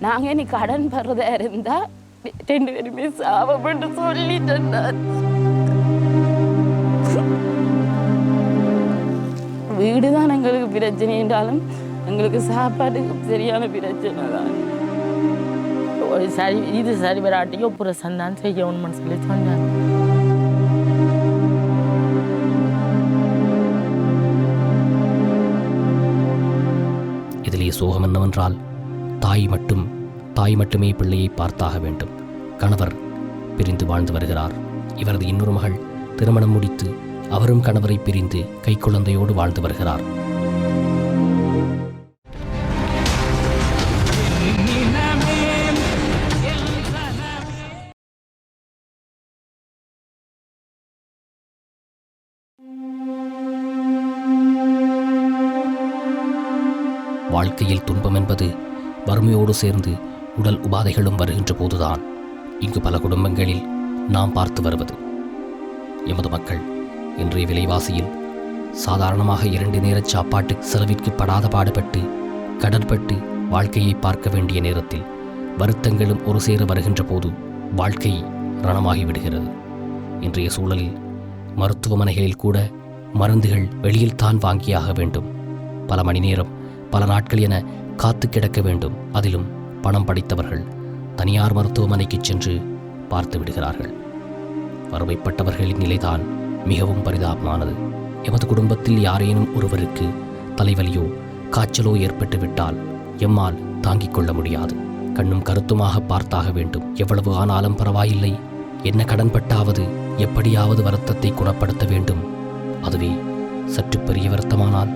நாங்கள் நீ கடன் பெறதா இருந்தால் ரெண்டு பேருமே சாவப்பட்டு சொல்லிட்டேன் நான். வீடு தான் எங்களுக்கு பிரச்சனை என்றாலும் எங்களுக்கு சாப்பாட்டுக்கு சரியான பிரச்சனை தான் ஒரு சரி இது சரி வராட்டியோ ஒப்புரசம் தான் செய்யணும்னு சொல்லி சொன்னார் இதிலேயே சோகம் என்னவென்றால் தாய் மட்டும் தாய் மட்டுமே பிள்ளையை பார்த்தாக வேண்டும். கணவர் பிரிந்து வாழ்ந்து வருகிறார். இவரது இன்னொரு மகள் திருமணம் முடித்து அவரும் கணவரை பிரிந்து கைக்குழந்தையோடு வாழ்ந்து வருகிறார். வாழ்க்கையில் துன்பம் என்பது வறுமையோடு சேர்ந்து உடல் உபாதைகளும் வருகின்ற போதுதான் இங்கு பல குடும்பங்களில் நாம் பார்த்து வருவது. எமது மக்கள் இன்றைய விலைவாசியில் சாதாரணமாக இரண்டு நேர சாப்பாட்டு செலவிற்கு படாத பாடுபட்டு கடற்பட்டு வாழ்க்கையை பார்க்க வேண்டிய நேரத்தில் வருத்தங்களும் ஒரு சேர வருகின்ற போது வாழ்க்கை ரணமாகி விடுகிறது. இன்றைய சூழலில் மருத்துவமனைகளில் கூட மருந்துகள் வெளியில் தான் வாங்கியாக வேண்டும். பல மணி நேரம் பல நாட்கள் என காத்து கிடக்க வேண்டும். அதிலும் பணம் படைத்தவர்கள் தனியார் மருத்துவமனைக்கு சென்று பார்த்து விடுகிறார்கள். வறுமைப்பட்டவர்களின் நிலைதான் மிகவும் பரிதாபமானது. எமது குடும்பத்தில் யாரேனும் ஒருவருக்கு தலைவலியோ காய்ச்சலோ ஏற்பட்டுவிட்டால் எம்மால் தாங்கிக் கொள்ள முடியாது. கண்ணும் கருத்துமாக பார்த்தாக வேண்டும். எவ்வளவு ஆனாலும் பரவாயில்லை. என்ன கடன்பட்டாவது எப்படியாவது வருத்தத்தை குணப்படுத்த வேண்டும். அதுவே சற்று பெரிய வருத்தமானால்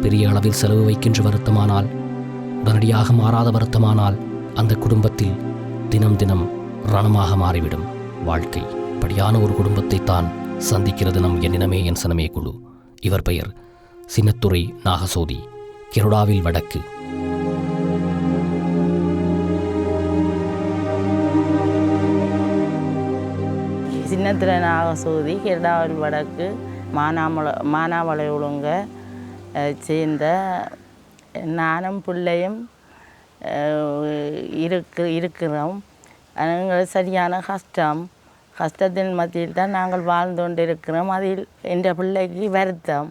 பெரிய அளவில் செலவு வைக்கின்ற வருத்தமானால் உடனடியாக மாறாத வருத்தமானால் அந்த குடும்பத்தில் தினம் தினம் ரணமாக மாறிவிடும். வாழ்க்கை படியான ஒரு குடும்பத்தை தான் சந்திக்கிறது நம் எண்ணினமே என் சனமே குழு. இவர் பெயர் சின்னத்துறை நாகசோதி கிருடாவில் வடக்கு. சின்னத்துறை நாகசூதி கெருடாவில் வடக்கு மானாமலை மானாமலை ஒழுங்க சேர்ந்த நானும் பிள்ளையும் இருக்கு இருக்கிறோம். எங்களுக்கு சரியான கஷ்டம். கஷ்டத்தின் மத்தியில் தான் நாங்கள் வாழ்ந்து கொண்டு இருக்கிறோம் அதில் என்ற பிள்ளைக்கு வருத்தம்.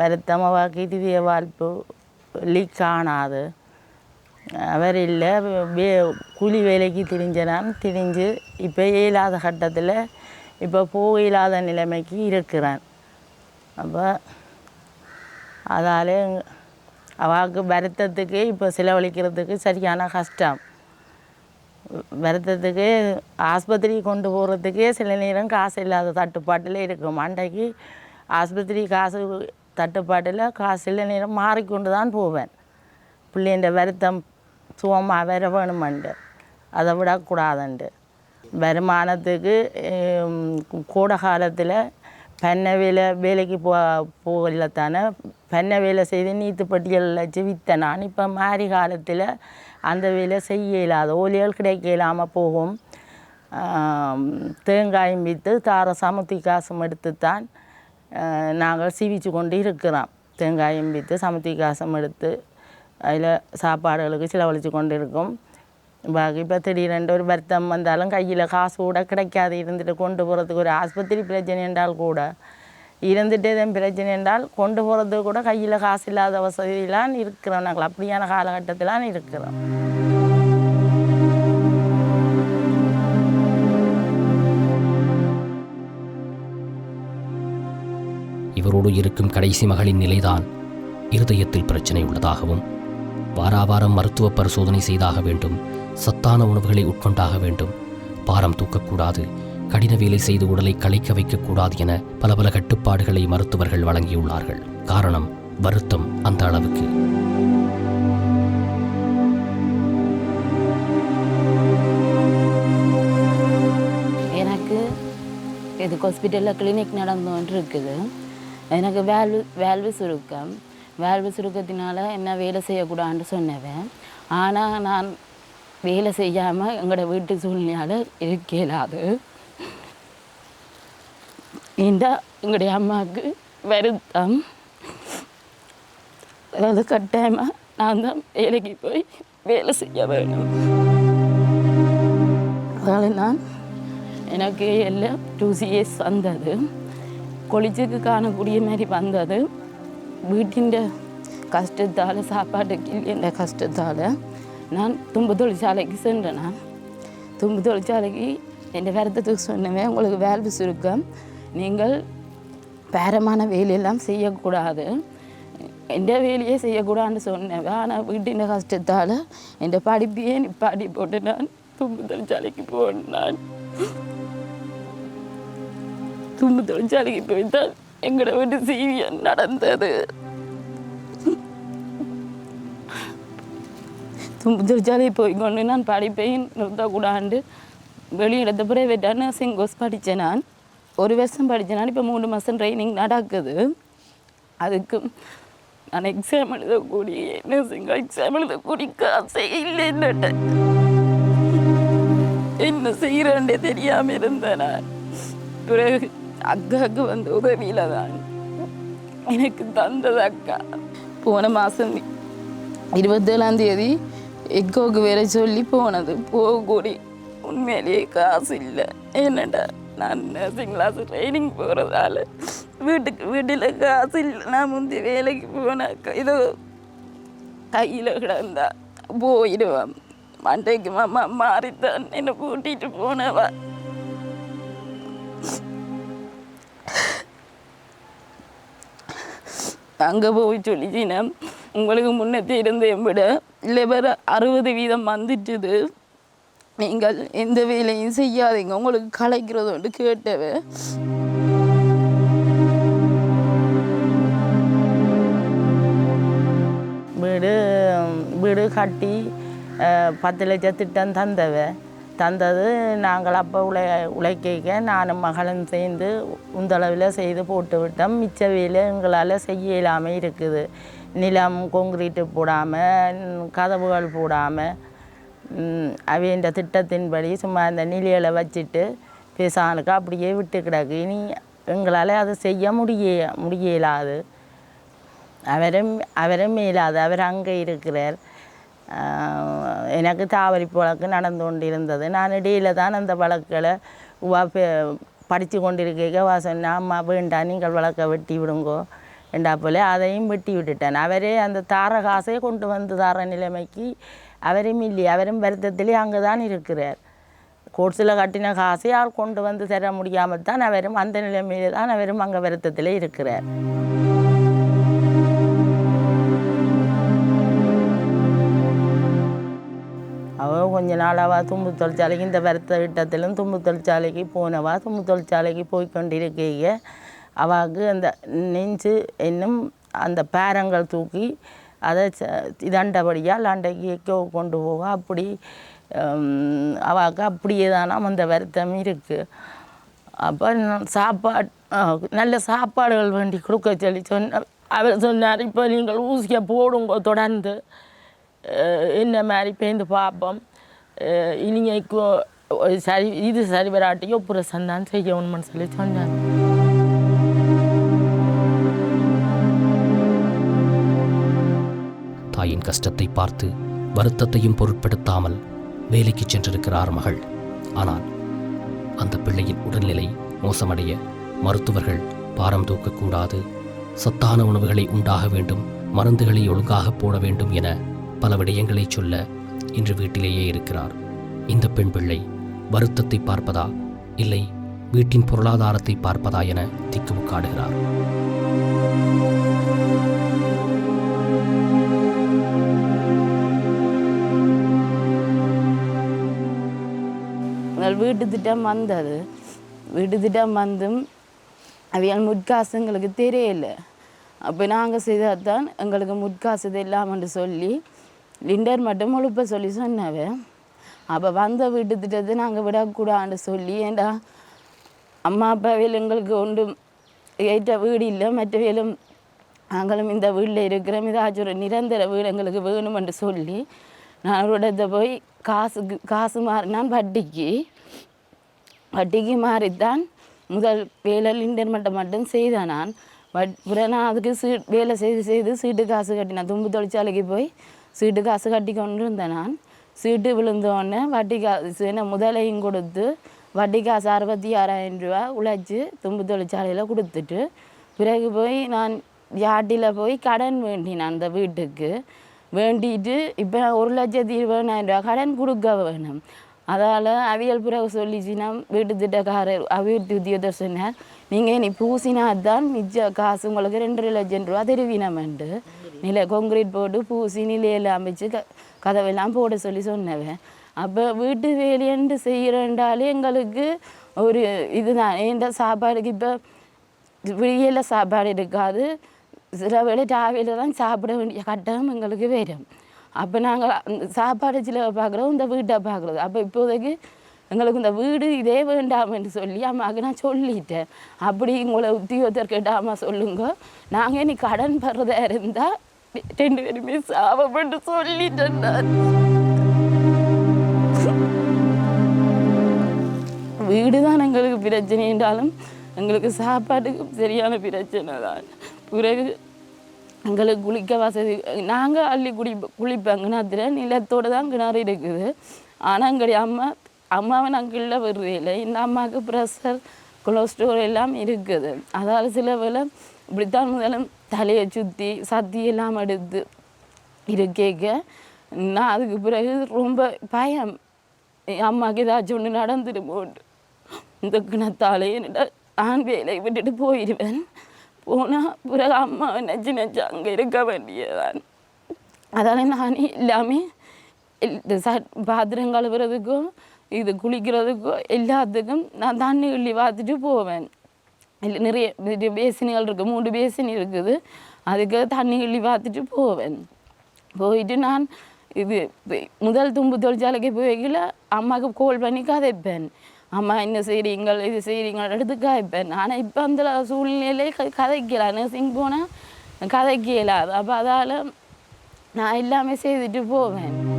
வருத்தம் அவாக்கு இதுவிய வாழ்ப்பு லீக் காணாது அவர் இல்லை வே கூலி வேலைக்கு திரிஞ்சனான். திரிஞ்சு இப்போ இயலாத கட்டத்தில் இப்போ போக இல்லாத நிலைமைக்கு இருக்கிறான். அப்போ அதால் அவாவுக்கு வருத்தத்துக்கு இப்போ செலவழிக்கிறதுக்கு சரியான கஷ்டம். வருத்தத்துக்கு ஆஸ்பத்திரி கொண்டு போகிறதுக்கே சில நேரம் காசு இல்லாத தட்டுப்பாட்டில் இருக்கும். அன்றைக்கு ஆஸ்பத்திரி காசு தட்டுப்பாட்டில் காசு சில நேரம் மாறிக்கொண்டு தான் போவேன். பிள்ளைண்ட வருத்தம் சுகமாக வர வேணுமெண்டு. அதை விடக்கூடாதுண்டு. வருமானத்துக்கு கூட கோடை காலத்தில் பண்ணை வேலை வேலைக்கு போ போகல தானே. பண்ணை வேலை செய்து நீத்து பட்டியலில் வச்சு விற்றேன் நான். இப்போ மாறி காலத்தில் அந்த வேலை செய்ய இல்லாத ஓலிகள் கிடைக்க இல்லாமல் போகும் தேங்காயும் விற்று தார சமத்தி காசும் எடுத்துத்தான் நாங்கள் சிவிச்சு கொண்டு இருக்கிறோம். தேங்காயும் விற்று சமத்தி காசும் எடுத்து அதில் சாப்பாடுகளுக்கு செலவழித்து கொண்டு இருக்கோம். இப்போ திடீரென்று ஒரு வருத்தம் வந்தாலும் கையில் காசு கூட கிடைக்காது இருந்துட்டு கொண்டு போகிறதுக்கு ஒரு ஆஸ்பத்திரி பிரச்சனை என்றால் கூட இருந்துட்டே தான் பிரச்சனை என்றால் கொண்டு போகிறதுக்கு கூட கையில் காசு இல்லாத வசதியெலாம் இருக்கிறோம் நாங்கள் அப்படியான காலகட்டத்திலாம் இருக்கிறோம் இவரோடு இருக்கும் கடைசி மகளின் நிலைதான் இருதயத்தில் பிரச்சனை உள்ளதாகவும் வாராவாரம் மருத்துவ பரிசோதனை செய்தாக வேண்டும் சத்தான உணவுகளை உட்கொண்டாக வேண்டும். பாரம் தூக்கக்கூடாது. கடின வேலை செய்து உடலை களைக்க வைக்கக்கூடாது என பல பல கட்டுப்பாடுகளை மருத்துவர்கள் வழங்கியுள்ளார்கள். காரணம் வருத்தம் அந்த அளவுக்கு. எனக்கு இது ஹாஸ்பிட்டலில் கிளினிக் நடந்து இருக்குது. எனக்கு வேல்வு வேல்வு சுருக்கம். வேல்வு சுருக்கத்தினால என்ன வேலை செய்யக்கூடாதுன்னு சொன்னவன். ஆனால் நான் வேலை செய்யாமல் எங்களோட வீட்டு சூழ்நிலையால் இருக்க இயலாது இந்த எங்களுடைய அம்மாவுக்கு வருத்தம். அதாவது கட்டாயமாக நான் தான் வேலைக்கு போய் வேலை செய்ய வேணும் அதனால் நான் எனக்கு எல்லாம் டூ சிஎஸ் வந்தது. கொளிச்சுக்கு காணக்கூடிய மாதிரி வந்தது. வீட்டின் கஷ்டத்தால் சாப்பாட்டுக்கு இல்லைன்ற கஷ்டத்தால் நான் தும்பு தொழிற்சாலைக்கு சென்றேன் நான். தும்பு தொழிற்சாலைக்கு என் வருத்தத்துக்கு சொன்னவே உங்களுக்கு வேல்வு சுருக்கம். நீங்கள் பேரமான வேலையெல்லாம் செய்யக்கூடாது. எந்த வேலையே செய்யக்கூடாதுன்னு சொன்னேன் ஆனால் வீட்டின் கஷ்டத்தால் என் படிப்பையே நிப்பாடி போட்டு நான் தும்பு தொழிற்சாலைக்கு போனேன் தும்பு தொழிற்சாலைக்கு போய்தான் எங்களோட வீட்டு சீவியம் நடந்தது. தும்பு போய் கொண்டு நான் படிப்பையும் நிறுத்தக்கூடாண்டு வெளியிடத்த பிரைவேட்டாக நர்சிங் கோர்ஸ் படித்தேன் நான். ஒரு வருஷம் படித்தேன் நான். இப்போ மூணு மாதம் ட்ரைனிங் நடக்குது. அதுக்கு நான் எக்ஸாம் எழுதக்கூடிய நர்சிங் எக்ஸாம் எழுதக்கூடிய காசே இல்லை என்ன செய்கிறேன்டே தெரியாமல் இருந்தேன் நான். பிறகு அக்காவுக்கு வந்த உதவியில தான் எனக்கு தந்தது அக்கா. போன மாதம் இருபத்தேழாம் தேதி எக்கோக்கு வேற சொல்லி போனது. போகக்கூடி உண்மையிலேயே காசு இல்லை. என்னடா? நான் நர்சிங் கிளாஸ் ட்ரைனிங் போகிறதால வீட்டுக்கு வீட்டில் காசு இல்லை. நான் முந்தி வேலைக்கு போனேன் இதோ கையில் கிடந்தா. போயிடுவான். மண்டைக்கு மாமா மாறித்தான். என்னை கூட்டிகிட்டு போனவா. அங்கே போய் சொல்லிச்சின்னா உங்களுக்கு முன்னே இருந்தேன் விட. லெவர் அறுபது வீதம் வந்துட்டுது. நீங்கள் எந்த வேலையும் செய்யாதீங்க. உங்களுக்கு கலைக்கிறது வந்து கேட்டவ. வீடு வீடு கட்டி பத்து லட்சம் திட்டம் தந்தவ. தந்தது நாங்கள் அப்போ உழை உழைக்க நானும் மகளும் சேர்ந்து உந்தளவில் செய்து போட்டு விட்டோம் மிச்ச வேலை எங்களால் செய்ய இல்லாமல் இருக்குது. நிலம் கொங்கிரீட்டு போடாமல் கதவுகள் போடாமல் அவையின் திட்டத்தின்படி சும்மா அந்த நிலையில் வச்சுட்டு பேசானுக்கு அப்படியே விட்டு கிடக்கு. இனி எங்களால் அதை செய்ய முடிய முடியலாது. அவரும் அவரும் மேலாது. அவர் அங்கே இருக்கிறார். எனக்கு தாவரி வழக்கு நடந்து கொண்டிருந்தது. நான் இடையில தான் அந்த வழக்குகளை படித்து கொண்டிருக்க வா சொன்னா அம்மா வேண்டாம் நீங்கள் வழக்கை வெட்டி விடுங்கோ. என்றா போல அதையும் வெட்டி விட்டுட்டேன். அவரே அந்த தார காசே கொண்டு வந்து தார நிலைமைக்கு அவரும் இல்லை அவரும் வருத்தத்திலே அங்கே தான் இருக்கிறார். கோர்ஸில் கட்டின காசை யார் கொண்டு வந்து தர முடியாமல் தான் அவரும் அந்த நிலைமையில தான் அவரும் அங்கே வருத்தத்திலே இருக்கிறார். அவள் கொஞ்ச நாளாவா தும்பு தொழிற்சாலைக்கு இந்த வருத்த விட்டத்திலும் தும்பு தொழிற்சாலைக்கு போனவா தும்பு தொழிற்சாலைக்கு போய் கொண்டிருக்கைய. அவாவுக்கு அந்த நெஞ்சு என்னும் அந்த பேரங்கள் தூக்கி அதை இதண்டபடியால் அண்டைக்கு கொண்டு போக அப்படி அவாக்கு அவாவுக்கு அப்படியே தானாம் அந்த வருத்தம் இருக்குது அப்போ சாப்பாடு நல்ல சாப்பாடுகள் வேண்டி கொடுக்க சொல்லி சொன்ன அவர் சொன்னார் இப்போ நீங்கள் ஊசியை போடுங்க தொடர்ந்து. என்ன மாதிரி பேந்து பார்ப்போம். இனிங்கோ சரி இது சரி வராட்டியோ புரசந்தான் செய்யணும்னு சொல்லி சொன்னார். தாயின் கஷ்டத்தை பார்த்து வருத்தத்தையும் பொருட்படுத்தாமல் வேலைக்கு சென்றிருக்கிறார் மகள். ஆனால் அந்த பிள்ளையின் உடல்நிலை மோசமடைய மருத்துவர்கள் பாரம் தூக்கக்கூடாது. சத்தான உணவுகளை உண்டாக வேண்டும் மருந்துகளை ஒழுங்காக போட வேண்டும் என பல விடயங்களை சொல்ல இன்று வீட்டிலேயே இருக்கிறார். இந்த பெண் பிள்ளை வருத்தத்தை பார்ப்பதா இல்லை வீட்டின் பொருளாதாரத்தை பார்ப்பதா என திக்குமுக்காடுகிறார். முதல் வீட்டு திட்டம் வந்தது. வீட்டு திட்டம் வந்தும் அவையால் முட்காசு எங்களுக்கு தெரியல. அப்போ நாங்கள் செய்தால்தான் எங்களுக்கு முட்காசு இது இல்லாமன்னு சொல்லி லிண்டர் மட்டும் முழுப்ப சொல்லி சொன்னவன் அப்போ வந்த வீட்டு திட்டத்தை நாங்கள் விடக்கூடாதுன்னு சொல்லி ஏண்டா அம்மா அப்பாவில் எங்களுக்கு ஒன்றும் ஏற்ற வீடு இல்லை. மற்றவையிலும் நாங்களும் இந்த வீட்டில் இருக்கிறோம். ஏதாச்சும் ஒரு நிரந்தர வீடு எங்களுக்கு வேணுமென்று சொல்லி நான் ஒரு இடத்த போய் காசுக்கு காசு மாறினான் வட்டிக்கு வட்டிக்கு மாறித்தான் முதல் வேலை லிண்டர் மட்டும் மட்டும் செய்தேன் நான் பட் பிறகு நான் அதுக்கு சீ வேலை செய்து செய்து சீட்டு காசு கட்டினேன். தும்பு தொழிற்சாலைக்கு போய் சீட்டு காசு கட்டி கொண்டு இருந்தேன் நான் சீட்டு விழுந்தோடனே வட்டி காசு என்ன முதலையும் கொடுத்து வட்டி காசு அறுபத்தி ஆறாயிரம் ரூபா உழைச்சி தும்பு தொழிற்சாலையில் கொடுத்துட்டு பிறகு போய் நான் யாட்டியில் போய் கடன் வேண்டினேன் அந்த வீட்டுக்கு. வேண்டிட்டு இப்போ ஒரு லட்சத்தி இருபதாயிரம் ரூபா கடன் கொடுக்க வேணும். அதால் அவியல் பிறகு சொல்லிச்சுன்னா வீட்டு திட்டக்காரர் அபிவிருத்தி உத்தியோகத்தர் சொன்னார் நீங்கள் நீ பூசினா தான் மிச்ச காசு உங்களுக்கு ரெண்டரை லட்சம் ரூபா தருவினமெண்டு நில கொங்கிரீட் போட்டு பூசி நிலையெல்லாம் அமைச்சு க கதவெல்லாம் போட சொல்லி சொன்னவன். அப்போ வீட்டு வேலையண்டு செய்கிறேன்டாலே எங்களுக்கு ஒரு இதுதான். ஏன்டா சாப்பாடுக்கு இப்போ விடியல சாப்பாடு இருக்காது சில வேலை ராவில தான் சாப்பிட வேண்டிய கட்டாயம் எங்களுக்கு வரும். அப்போ நாங்கள் அந்த சாப்பாடு சில பார்க்குறோம் இந்த வீட்டை பார்க்குறது அப்போ இப்போதைக்கு எங்களுக்கு இந்த வீடு இதே வேண்டாம் என்று சொல்லி அம்மாவுக்கு நான் சொல்லிட்டேன் அப்படி உங்களை உத்தியோகத்தர் கேட்டாமா சொல்லுங்க நாங்கள் நீ கடன் பெறதா இருந்தால் ரெண்டு பேருமே சாபப்பட்டு சொல்லிட்டேன் வீடு தான் எங்களுக்கு பிரச்சனை என்றாலும் எங்களுக்கு சாப்பாட்டுக்கு சரியான பிரச்சனை தான் பிறகு எங்களுக்கு குளிக்க வசதி நாங்கள் அள்ளி குடி குளிப்போம். கிணத்துல நிலத்தோடு தான் கிணறு இருக்குது. ஆனால் எங்களுடைய அம்மா அம்மாவை நாங்கள் கீழே விடுறதே இல்லை. இந்த அம்மாவுக்கு ப்ரெஷர் கொலஸ்ட்ரால் எல்லாம் இருக்குது. அதால் சில வேலை இப்படித்தான் முதல்ல தலையை சுற்றி சத்தி எல்லாம் எடுத்து இருக்கேக்க நான் அதுக்கு பிறகு ரொம்ப பயம். என் அம்மாவுக்கு ஏதாச்சும் ஒன்று நடந்துடுமோண்டு இந்த கிணத்தாலே என்னோட ஆண் வேலை விட்டுட்டு போயிடுவேன் போனால் பிறகு அம்மாவை நச்சு நச்சு அங்கே இருக்க வேண்டியதான் அதால் நானே எல்லாமே இந்த சட் பாத்திரம் கழுவுறதுக்கும் இது குளிக்கிறதுக்கும் எல்லாத்துக்கும் நான் தண்ணி கிள்ளி பார்த்துட்டு போவேன் இல்லை நிறைய இது பேசினிகள் இருக்குது மூணு பேசினி இருக்குது அதுக்கு தண்ணி கிள்ளி பார்த்துட்டு போவேன் போயிட்டு நான் இது முதல் தும்பு தொழிற்சாலைக்கு போய்க்கல அம்மாவுக்கு கோல் பண்ணி கதைப்பேன் அம்மா என்ன செய்கிறீங்கள் இது செய்கிறீங்கள் எடுத்துக்கா இப்போ ஆனால் இப்போ அந்த சூழ்நிலையிலே க- கதைக்கலாம் நர்சிங் போனால் கதைக்கலாது அப்போ அதால் நான் எல்லாமே செய்துட்டு போவேன்.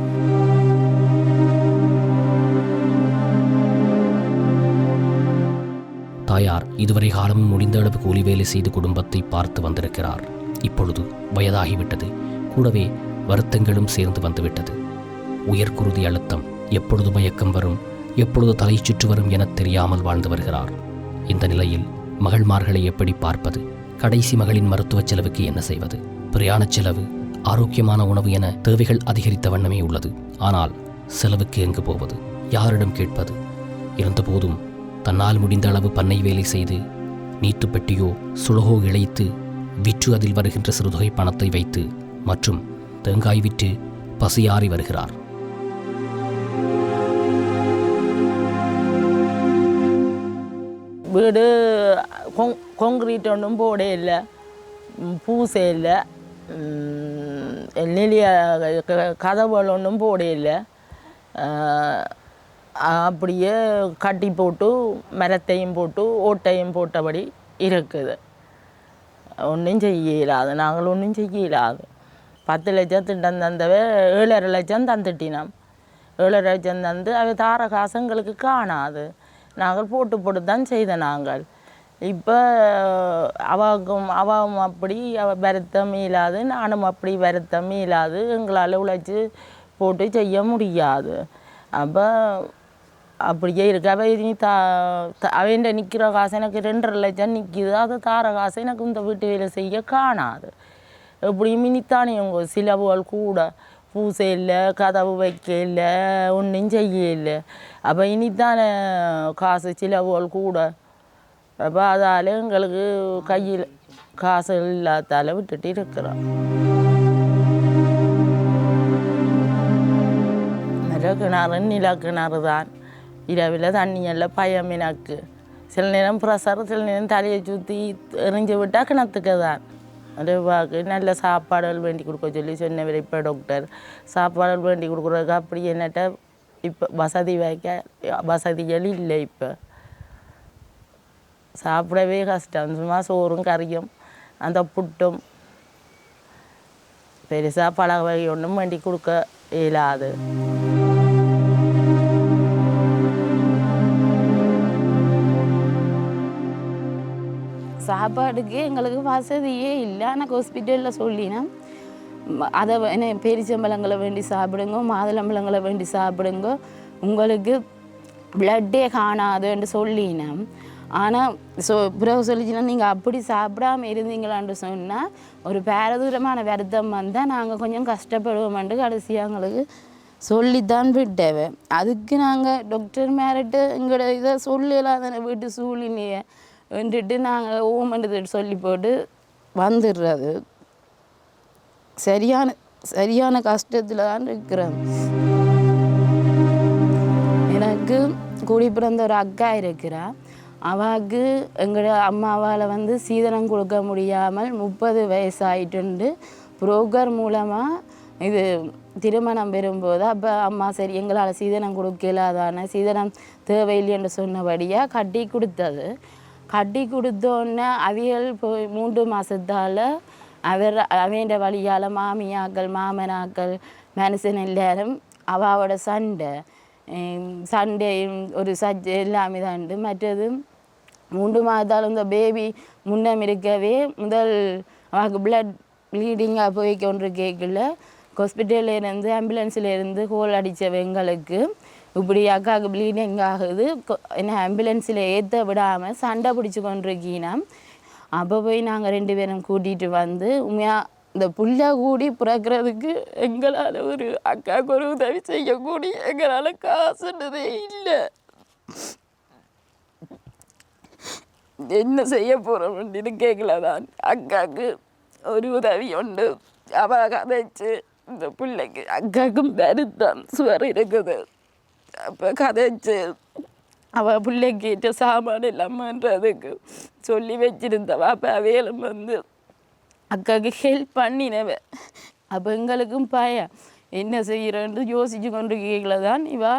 தாயார் இதுவரை காலம் முடிந்த அளவு கூலி வேலை செய்து குடும்பத்தை பார்த்து வந்திருக்கிறார். இப்பொழுது வயதாகிவிட்டது. கூடவே வருத்தங்களும் சேர்ந்து வந்துவிட்டது. உயர்குருதி அழுத்தம் எப்பொழுது மயக்கம் வரும்? எப்பொழுது தலை சுற்று வரும் என தெரியாமல் வாழ்ந்து வருகிறார். இந்த நிலையில் மகள்மார்களை எப்படி பார்ப்பது? கடைசி மகளின் மருத்துவச் செலவுக்கு என்ன செய்வது? பிரயாணச் செலவு ஆரோக்கியமான உணவு என தேவைகள் அதிகரித்த வண்ணமே உள்ளது. ஆனால் செலவுக்கு எங்கு போவது? யாரிடம் கேட்பது? இருந்தபோதும் தன்னால் முடிந்த அளவு பண்ணை வேலை செய்து நீட்டுப்பெட்டியோ சுலகோ இழைத்து விற்று அதில் வருகின்ற சிறுதொகை பணத்தை வைத்து மற்றும் தேங்காய் விற்று பசியாறி வருகிறார். வீடு கொங் கொங்க்ரீட் ஒன்றும் போட இல்லை. பூசை இல்லை. நெளிய கதவுகள் ஒன்றும் போட இல்லை. அப்படியே கட்டி போட்டு மரத்தையும் போட்டு ஓட்டையும் போட்டபடி இருக்குது. ஒன்றும் செய்ய இயலாது. நாங்கள் ஒன்றும் செய்ய இயலாது. பத்து லட்சம் திட்டம் தந்தவ ஏழரை லட்சம் தந்துட்டினோம். ஏழரை லட்சம் தந்து அவை தார காசு எங்களுக்கு காணாது. நாங்கள் போட்டு போட்டு தான் செய்த நாங்கள். இப்போ அவாக்கும் அவாவும் அப்படி அவ வருத்தம் இல்லாது நானும் அப்படி வருத்தம் இல்லாது எங்களால் உழைச்சி போட்டு செய்ய முடியாது. அப்போ அப்படியே இருக்கு. அவ இனி தா அவன் நிற்கிற காசு எனக்கு ரெண்டரை லட்சம் நிற்கிது அது தார காசு எனக்கு இந்த வீட்டு வேலை செய்ய காணாது. எப்படியும் இனித்தானே உங்க சிலவுகள் கூட. பூசை இல்லை கதவு வைக்க இல்லை ஒன்றும் செய்ய இல்லை அப்போ இனித்தானே காசு சிலவுகள் கூட. அப்போ அதால் எங்களுக்கு கையில் காசு இல்லாதால விட்டுட்டு இருக்கிறோம். நிறைய கிணறு நில கிணறு தான். இரவில் தண்ணி எல்லாம் பயம் எனக்கு. சில நேரம் ப்ரெஷர் சில நேரம் தலையை சுற்றி எரிஞ்சு விட்டால் கிணத்துக்கு தான். ரூபாவுக்கு நல்ல சாப்பாடுகள் வேண்டி கொடுக்க சொல்லி சொன்னவர் இப்போ டாக்டர் சாப்பாடுகள் வேண்டி கொடுக்குறதுக்கு அப்படி என்னட்ட இப்போ வசதி வைக்க வசதிகள் இல்லை இப்போ. சாப்பிடவே கஷ்டம். சும்மா சோறும் கறியும் அந்த புட்டும். பெருசாக பழக வகை ஒன்றும் வேண்டி கொடுக்க இயலாது. சாப்பாடுக்கு எங்களுக்கு வசதியே இல்லை. ஆனால் ஹாஸ்பிட்டலில் சொல்லினேன் அதை என்ன பேரிச்சம்பழங்களை வேண்டி சாப்பிடுங்க மாதுளம்பழங்களை வேண்டி சாப்பிடுங்க. உங்களுக்கு பிளட்டே காணாதுன்னு சொல்லினேன். ஆனால் ஸோ பிறகு சொல்லிச்சுன்னா நீங்கள் அப்படி சாப்பிடாம இருந்தீங்களான்னு சொன்னால் ஒரு பேரதூரமான விரதம் வந்தால் நாங்கள் கொஞ்சம் கஷ்டப்படுவோம்ட்டு கடைசியாக எங்களுக்கு சொல்லித்தான் விட்டேவே. அதுக்கு நாங்கள் டாக்டர் மேரிட்டு எங்களோட இதை சொல்லலாம் தானே வீட்டு சூழ்நிலையை வந்துட்டு நாங்கள் ஓமண்டது சொல்லி போட்டு வந்துடுறது. சரியான சரியான கஷ்டத்தில் தான் இருக்கிறேன். எனக்கு கூடி பிறந்த ஒரு அக்கா இருக்கிறா. அவாவுக்கு எங்களோட அம்மாவால் வந்து சீதனம் கொடுக்க முடியாமல் முப்பது வயசாயிட்டுண்டு. புரோக்கர் மூலமாக இது திருமணம் பெறும்போது அப்போ அம்மா சரி எங்களால் சீதனம் கொடுக்கலாதானே சீதனம் தேவையில்லைன்னு சொன்னபடியாக கட்டி கொடுத்தது. கட்டி கொடுத்தோன்னே அவியல் போய் மூன்று மாதத்தால் அவர் அவன் வழியால் மாமியாக்கள் மாமனாக்கள் மனுஷன் எல்லாரும் அவாவோட சண்டை சண்டையும் ஒரு சஜ் எல்லாமே தாண்டு மற்றது மூன்று மாதத்தாலும் இந்த பேபி முன்னம் இருக்கவே முதல் அவருக்கு பிளட் ப்ளீடிங்காக போய் கொண்டு கேட்கல ஹாஸ்பிட்டலில் இருந்து ஆம்புலன்ஸில் இருந்து ஹோல் அடித்த இப்படி அக்காவுக்கு ப்ளீடிங் ஆகுது என்ன ஆம்புலன்ஸில் ஏற்ற விடாமல் சண்டை பிடிச்சி கொண்டிருக்கீனா அப்போ போய் நாங்கள் ரெண்டு பேரும் கூட்டிகிட்டு வந்து உண்மையாக இந்த புள்ள கூடி பிறக்கிறதுக்கு எங்களால் ஒரு அக்காவுக்கு ஒரு உதவி செய்யக்கூடிய எங்களால் காசுன்றதே இல்லை. என்ன செய்ய போகிறோம் அப்படின்னு கேட்கல தான் அக்காவுக்கு ஒரு உதவி உண்டு. அவள் கதைச்சு இந்த பிள்ளைக்கு அக்காவுக்கும் வருத்தம் சுவர் இருக்குது. அப்போ கதைச்சு அவ பிள்ளைக்கு ஏற்ற சாமான் இல்லாமன்றதுக்கு சொல்லி வச்சிருந்தவ அப்போ அவையிலும் வந்து அக்காவுக்கு ஹெல்ப் பண்ணினவ. அப்போ எங்களுக்கும் பயம் என்ன செய்கிறேன்னு யோசிச்சு கொண்டு கேட்கல தான் இவா.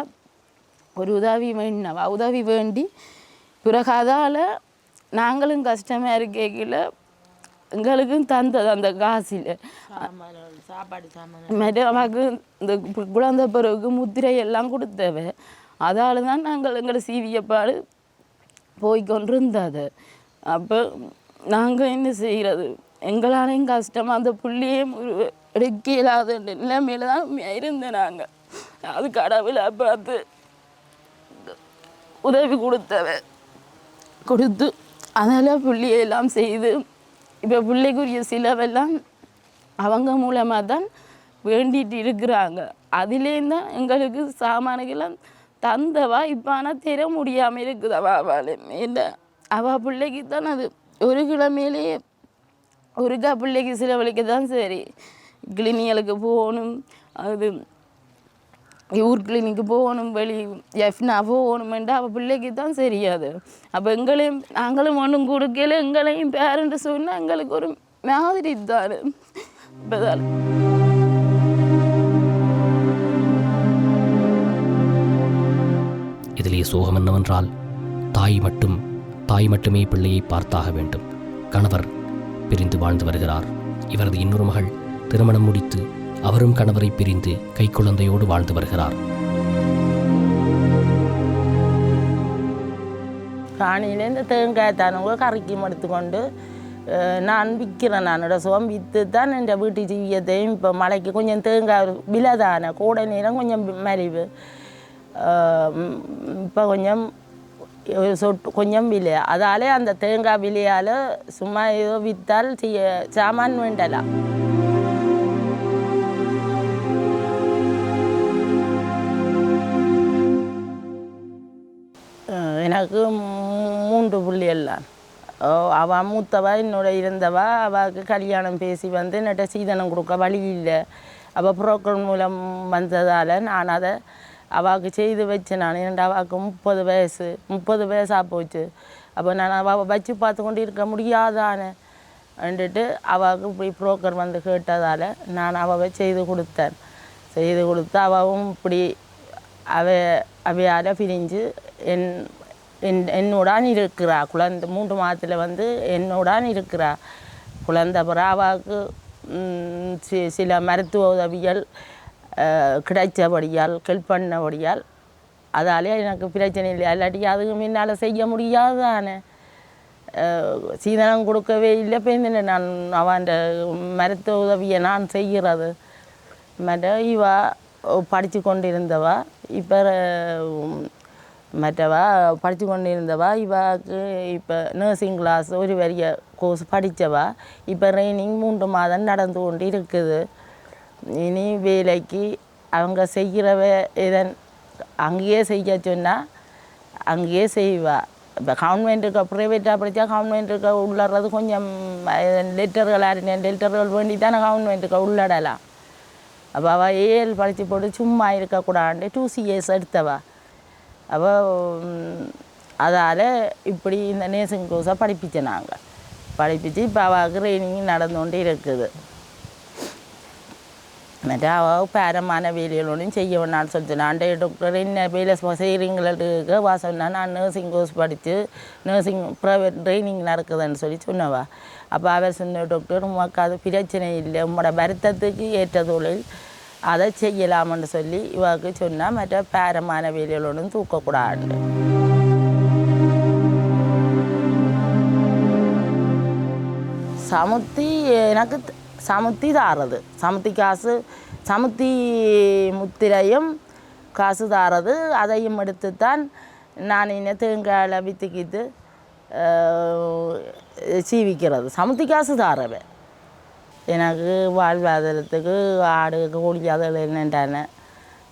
ஒரு உதவி வேண்டினவா உதவி வேண்டி பிறகு அதால் நாங்களும் கஷ்டமாக இருக்கல எங்களுக்கும் தந்தது அந்த காசில். சாப்பாடு அவாக்கு இந்த குழந்தை பிறகு முத்திரை எல்லாம் கொடுத்தவ. அதால் தான் நாங்கள் எங்களை சீவியப்பாடு போய் கொண்டிருந்தது. அப்போ நாங்கள் என்ன செய்கிறது எங்களாலையும் கஷ்டமாக அந்த புள்ளியே எடுக்க இல்லாத நிலைமையில தான் இருந்தேன் நாங்கள் அது கடவுளை பார்த்து உதவி கொடுத்தவ கொடுத்து அதனால் புள்ளியெல்லாம் செய்து இப்போ பிள்ளைக்குரிய சிலவெல்லாம் அவங்க மூலமாக தான் வேண்டிட்டு இருக்கிறாங்க. அதுலேருந்து தான் எங்களுக்கு சாமானுக்கெல்லாம் தந்தவா இப்போ ஆனால் தர முடியாமல் இருக்குது. அவ இல்லை அவள் பிள்ளைக்கு தான் அது. ஒரு கிழமையிலேயே ஒருக்கா பிள்ளைக்கு சிலவழிக்க தான் சரி. கிளினிகளுக்கு போகணும். அது ஊர் கிளினிக்கு போகணும் வெளி எஃப்னா போகணுமெண்டு அவள் பிள்ளைக்கு தான் சரியாது அப்போ எங்களையும் நாங்களும் ஒன்றும் கொடுக்கல. எங்களையும் பேரண்ட்டு சொன்னால் எங்களுக்கு ஒரு மாதிரி தான். இப்போதான். இதிலே சோகம் என்னவென்றால் தாய் மட்டும் தாய் மட்டுமே பிள்ளையை பார்த்தாக வேண்டும். கணவர் பிரிந்து வாழ்ந்து வருகிறார். இவரது இன்னொரு மகள் திருமணம் முடித்து அவரும் கணவரை பிரிந்து கைக்குழந்தையோடு வாழ்ந்து வருகிறார். காணியிலேருந்து தேங்காய் தானுங்க கறிக்கும் எடுத்துக்கொண்டு நான் விற்கிறேன் நான் சோம் விற்று தான் என் வீட்டு ஜீவியத்தையும் இப்போ மலைக்கு கொஞ்சம் தேங்காய் விலை தானே நேரம் கொஞ்சம் மலிவு. இப்போ கொஞ்சம் சொட்டு கொஞ்சம் விலை அதாலே அந்த தேங்காய் விலையால் சும்மா ஏதோ விற்றால் செய்ய சாமான் வேண்டலாம். எனக்கு மூன்று புள்ளி எல்லாம் அவள் மூத்தவா என்னோட இருந்தவா அவளுக்கு கல்யாணம் பேசி வந்து என்னட்ட சீதனம் கொடுக்க வழி இல்லை. அவள் புரோக்கர் மூலம் வந்ததால் நான் அதை அவாவுக்கு செய்து வச்சேன் நான் ஏன்டா அவாவுக்கு முப்பது வயசு முப்பது வயசாக போச்சு. அப்போ நான் அவள் வச்சு பார்த்து கொண்டு இருக்க முடியாதானே? வந்துட்டு அவாவுக்கு இப்படி புரோக்கர் வந்து கேட்டதால் நான் அவவை செய்து கொடுத்தேன். செய்து கொடுத்து அவவும் இப்படி அவ அவையால் பிரிஞ்சு என் என் என்னுடன் இருக்கிறா. குழந்தை மூன்று மாதத்தில் வந்து என்னுடன் இருக்கிறா. குழந்தை பிறாவாவுக்கு சி- சில மருத்துவ உதவிகள் கிடைத்தபடியால் கிடைச்சபடியால் ஹெல்ப் பண்ணபடியால் அதாலே எனக்கு பிரச்சனை இல்லை. இல்லாட்டி அதுக்கு முன்னால் செய்ய முடியாது தானே சீதனம் கொடுக்கவே இல்லை பெண்ணு நான் அவன் மருத்துவ உதவியை நான் செய்கிறது. மற்ற இவா படித்து கொண்டிருந்தவா இப்போ மற்றவா படித்து கொண்டிருந்தவா இவாக்கு இப்போ நர்சிங் கிளாஸ் ஒரு வரிய கோர்ஸ் படித்தவா இப்போ ட்ரைனிங் மூன்று மாதம் நடந்து கொண்டு இருக்குது இனி வேலைக்கு அவங்க செய்கிறவ இதன் அங்கேயே செய்ய சொன்னால் அங்கேயே செய்வா. இப்போ கவர்மெண்ட்டுக்கு ப்ரைவேட்டாக படித்தா கவர்மெண்ட்டுக்கு உள்ளறது கொஞ்சம் லெட்டர்கள் லெட்டர்கள் வேண்டி தானே கவர்மெண்ட்டுக்கு உள்ளடலாம். அப்போ அவள் ஏஎல் படித்து போட்டு சும்மா இருக்கக்கூடாது டூ சிஎஸ் எடுத்தவா. அப்போ அதால் இப்படி இந்த நேசிங் கோர்ஸை படிப்பிச்சு நாங்கள் படிப்பிச்சு இப்போ அவள் ட்ரைனிங் நடந்து கொண்டு இருக்குது. மற்ற அவள் பேரமான வேலைகளோடையும் செய்ய வேணான்னு சொல்லிட்டு நான் டாக்டர் என்ன வேலை செய்கிறீங்களுக்கு வா சொன்னா நான் நர்சிங் கோர்ஸ் படித்து நர்சிங் ப்ரைவேட் ட்ரைனிங் நடக்குதுன்னு சொல்லி சொன்னவா அப்போ அவர் சொன்ன டாக்டர் உமக்கு அது பிரச்சனை இல்லை உங்களோட வருத்தத்துக்கு ஏற்ற தொழில் அதை செய்யலாம்னு சொல்லி இவாக்கு சொன்னால் மற்ற பேரமான வேலைகளோடும் தூக்கக்கூடாது சமுத்தி எனக்கு சமுத்தி தாரது. சமுத்தி காசு சமுத்தி முத்திரையும் காசு தாரது. அதையும் எடுத்து தான் நான் இன்னும் தேங்காயில் விற்றுக்கிட்டு சீவிக்கிறது. சமுத்தி காசு தாரவே. எனக்கு வாழ்வாதாரத்துக்கு ஆடு கோழி என்னென்றான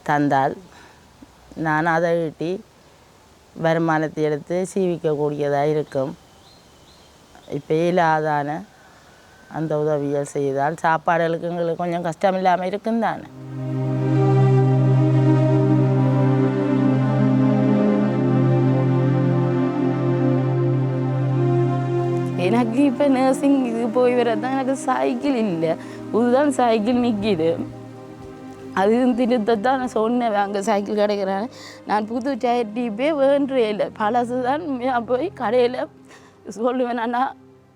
தந்தால் நான் அதை ஈட்டி வருமானத்தை எடுத்து சீவிக்கக்கூடியதாக இருக்கும். இப்போ இல்லாதான அந்த உதவியை செய்தால் சாப்பாடுகளுக்கு எங்களுக்கு கொஞ்சம் கஷ்டம் இல்லாமல் இருக்கும் தானே எனக்கு இப்போ நர்சிங் இது போய் வரதான் எனக்கு சைக்கிள் இல்லை. இதுதான் சைக்கிள் நிற்கிது அது திட்டத்தை தான் நான் சொன்னேன். அங்கே சைக்கிள் கிடைக்கிறேன் நான் புது டயர் டீப்பே வேண்டே இல்லை. பழசு தான் போய் கடையில் சொல்லுவேன் அண்ணா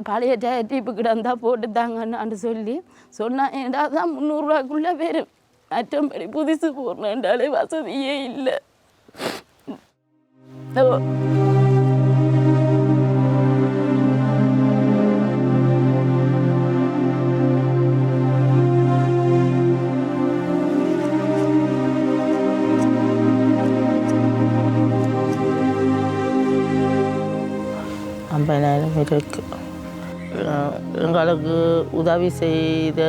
பழைய டயர் டீப்பு கிடந்தா போட்டு தாங்கன்னு சொல்லி சொன்னால் ஏன்டா தான் முந்நூறுரூவாக்குள்ளே வரும் மற்றபடி புதுசு போடணுன்றாலே வசதியே இல்லை. உதவி செய்து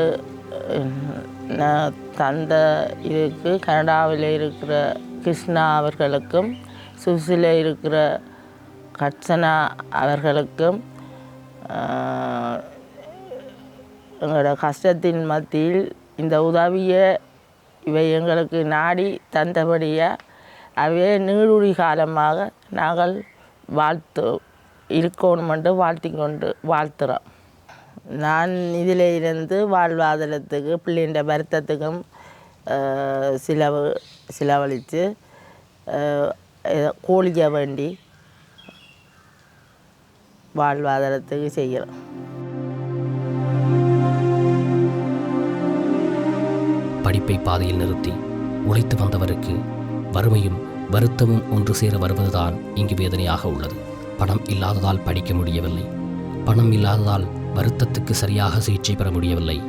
நான் தந்த இதுக்கு கனடாவில் இருக்கிற கிருஷ்ணா அவர்களுக்கும் சுவிஸில் இருக்கிற கட்சனா அவர்களுக்கும் எங்களோட கஷ்டத்தின் மத்தியில் இந்த உதவியை இவை எங்களுக்கு நாடி தந்தபடியாக அவையே நீடுடி காலமாக நாங்கள் வாழ்த்து இருக்கணும் என்று வாழ்த்தி கொண்டு வாழ்த்துகிறோம் நான் இதில் இருந்து வாழ்வாதாரத்துக்கு பிள்ளைன்ற வருத்தத்துக்கும் அஹ், சிலவு செலவழித்து கோழிக்க வேண்டி வாழ்வாதாரத்துக்கு செய்கிறோம். படிப்பை பாதையில் நிறுத்தி உழைத்து வந்தவருக்கு வறுமையும் வருத்தமும் ஒன்று சேர வருவதுதான் இங்கு வேதனையாக உள்ளது. பணம் இல்லாததால் படிக்க முடியவில்லை. பணம் இல்லாததால் வருத்தத்துக்கு சரியாக சிகிச்சை பெற முடியவில்லை.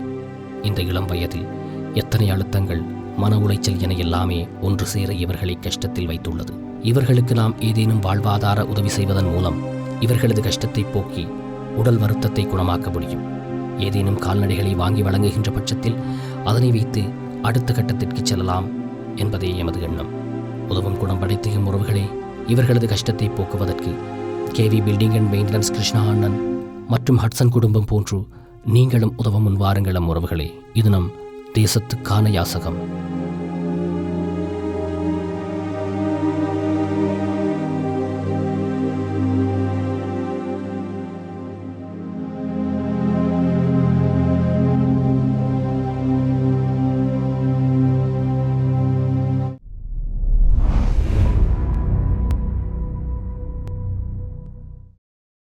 இந்த இளம் வயதில் எத்தனை அழுத்தங்கள் மன உளைச்சல் என எல்லாமே ஒன்று சேர இவர்களை கஷ்டத்தில் வைத்துள்ளது. இவர்களுக்கு நாம் ஏதேனும் வாழ்வாதார உதவி செய்வதன் மூலம் இவர்களது கஷ்டத்தை போக்கி உடல் வருத்தத்தை குணமாக்க முடியும். ஏதேனும் கால்நடைகளை வாங்கி வழங்குகின்ற பட்சத்தில் அதனை வைத்து அடுத்த கட்டத்திற்கு செல்லலாம் என்பதே எமது எண்ணம். உதவும் குணம் படைத்த உறவுகளே இவர்களது கஷ்டத்தை போக்குவதற்கு KV building and maintenance Krishna அண்ணன் மற்றும் ஹட்சன் குடும்பம் போன்று நீங்களும் உதவ முன் வாருங்களம் உறவுகளே. இது நம் தேசத்துக்கான யாசகம்.